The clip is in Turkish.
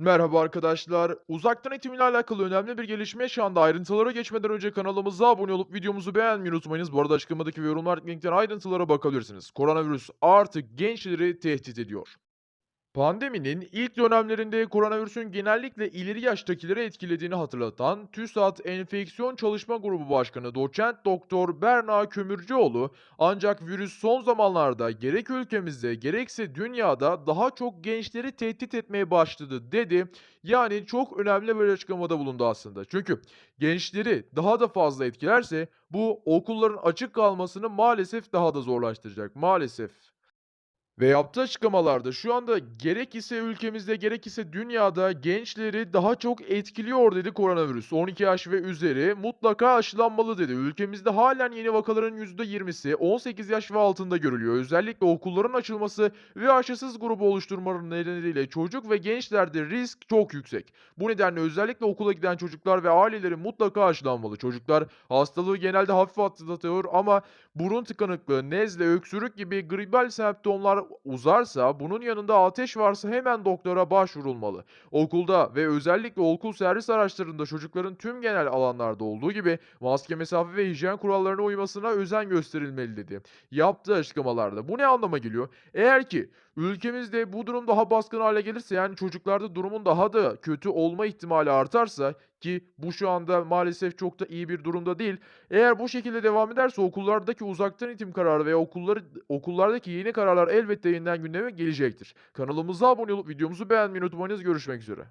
Merhaba arkadaşlar. Uzaktan eğitim ile alakalı önemli bir gelişme yaşandı. Ayrıntılara geçmeden önce kanalımıza abone olup videomuzu beğenmeyi unutmayınız. Bu arada açıklamadaki ve yorumlar linkten ayrıntılara bakabilirsiniz. Koronavirüs artık gençleri tehdit ediyor. Pandeminin ilk dönemlerinde koronavirüsün genellikle ileri yaştakileri etkilediğini hatırlatan TÜSAT Enfeksiyon Çalışma Grubu Başkanı Doçent Doktor Berna Kömürcüoğlu ancak virüs son zamanlarda gerek ülkemizde gerekse dünyada daha çok gençleri tehdit etmeye başladı dedi. Yani çok önemli bir açıklamada bulundu aslında. Çünkü gençleri daha da fazla etkilerse bu okulların açık kalmasını maalesef daha da zorlaştıracak. Maalesef. Ve yaptığı açıklamalarda şu anda gerek ise ülkemizde gerek ise dünyada gençleri daha çok etkiliyor dedi koronavirüs. 12 yaş ve üzeri mutlaka aşılanmalı dedi. Ülkemizde halen yeni vakaların %20'si 18 yaş ve altında görülüyor. Özellikle okulların açılması ve aşısız grubu oluşturmanın nedeniyle çocuk ve gençlerde risk çok yüksek. Bu nedenle özellikle okula giden çocuklar ve aileleri mutlaka aşılanmalı. Çocuklar hastalığı genelde hafif atlatıyor ama burun tıkanıklığı, nezle, öksürük gibi gribal semptomlar uzarsa, bunun yanında ateş varsa hemen doktora başvurulmalı. Okulda ve özellikle okul servis araçlarında çocukların tüm genel alanlarda olduğu gibi maske, mesafe ve hijyen kurallarına uymasına özen gösterilmeli dedi. Yaptığı açıklamalarda. Bu ne anlama geliyor? Eğer ki ülkemizde bu durum daha baskın hale gelirse yani çocuklarda durumun daha da kötü olma ihtimali artarsa ki bu şu anda maalesef çok da iyi bir durumda değil. Eğer bu şekilde devam ederse okullardaki uzaktan eğitim kararı veya okulları okullardaki yeni kararlar elbette yeniden gündeme gelecektir. Kanalımıza abone olup videomuzu beğenmeyi unutmayınız. Görüşmek üzere.